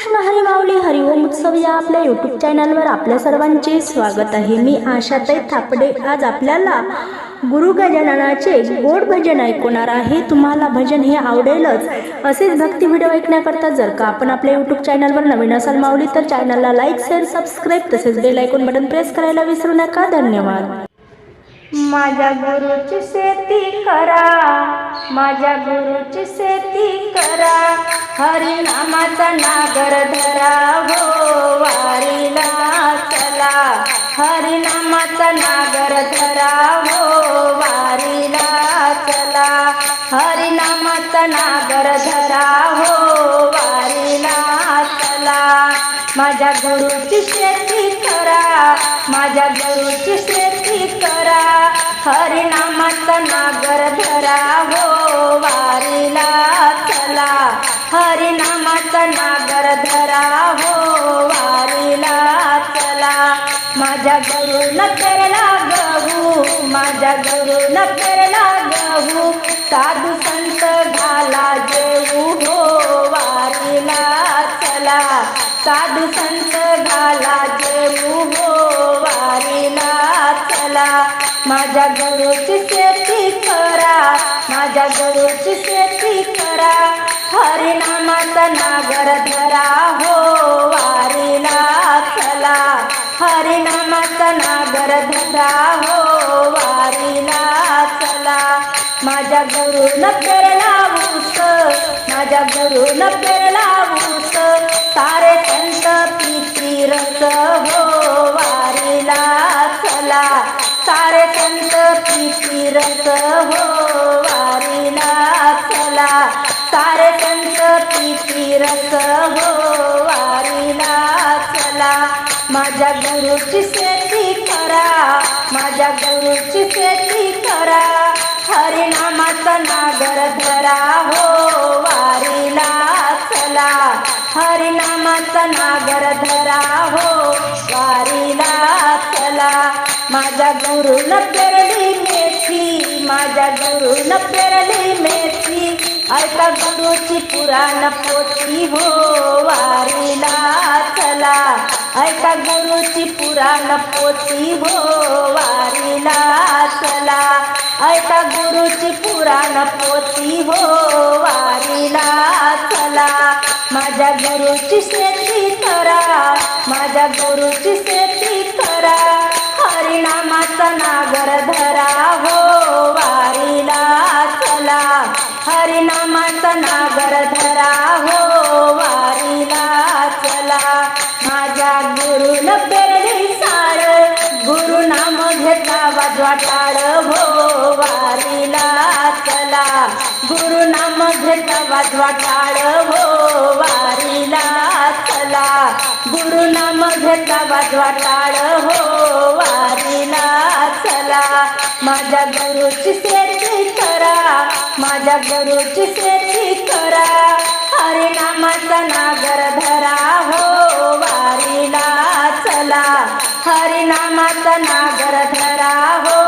कृष्ण हरी माऊली हरिओम उत्सव या आपल्या यूट्यूब चॅनलवर आपल्या सर्वांचे स्वागत आहे. मी आशाताई थापडे. आज आपल्याला गुरु गजाननाचे गोड भजन ऐकवणार आहे. तुम्हाला भजन हे आवडेलच. असेच भक्ती व्हिडिओ ऐकण्याकरता जर का आपण आपल्या यूट्यूब चॅनलवर नवीन असाल माऊली तर चॅनलला लाईक शेअर सबस्क्राईब तसेच बेल ऐकून बटन प्रेस करायला विसरू नका. धन्यवाद. माझ्या गुरुची शेती करा. माझ्या गुरुची शेती हरिनामाचा नागर धरा हो वारीला चला. हरिनामाचा नागर धरा हो वारीला चला. हरिनामाचा नागर धरा हो वारीला चला. माझ्या गुरुची शेती करा माझ्या गुरुची शेती करा. हरिनामाचा नागर धरा माझ्या गुरुन नकरला गहू माझ्या घरू नकरला गहू साधू संत घाला जेऊ हो वारीला चला. साधू संत घाला जेऊ हो वारीला चला. माझ्या गुरुची शेती करा माझ्या घरूची शेती करा. हरिनामाचा नागर धरा हो धरा हो वारीला चला. माझ्या गुरुन पेरला ऊस माझ्या गुरुन पेरला ऊस. सारे संत पिती रस हो वारीला चला. सारे संत पिती रस हो वारीला चला. सारे संत पिती रस हो माझ्या गुरुची शेती करा. माझ्या गुरुची शेती करा. हरिनामाचा नागर धरा हो वारीला चला. हरिनामाचा नागर धरा हो वारीला चला. माझ्या गुरुन पेरली मेथी माझ्या गुरुन पेरली मेथी. ऐका गुरुची पुराण पोथी हो वारीला ऐका गुरुची पुराण पोती हो वारीला चला. ऐका गुरुची पुराण पोती हो वारीला चला. माझ्या गुरुची शेती करा माझ्या गुरुची शेती करा. हरिणामाचा नागर धरा. नाम घेता वाजवा टाळ हो वारीला चला. गुरु नाम घेता वाजवा टाळ हो वारीला चला. गुरु नाम घेता वाजवा टाळ हो वारीला चला. माझ्या गुरुची शेती करा माझ्या गुरुची शेती करा. हरिनामाचा ना झाला हरिनामाचा नागर धरा हो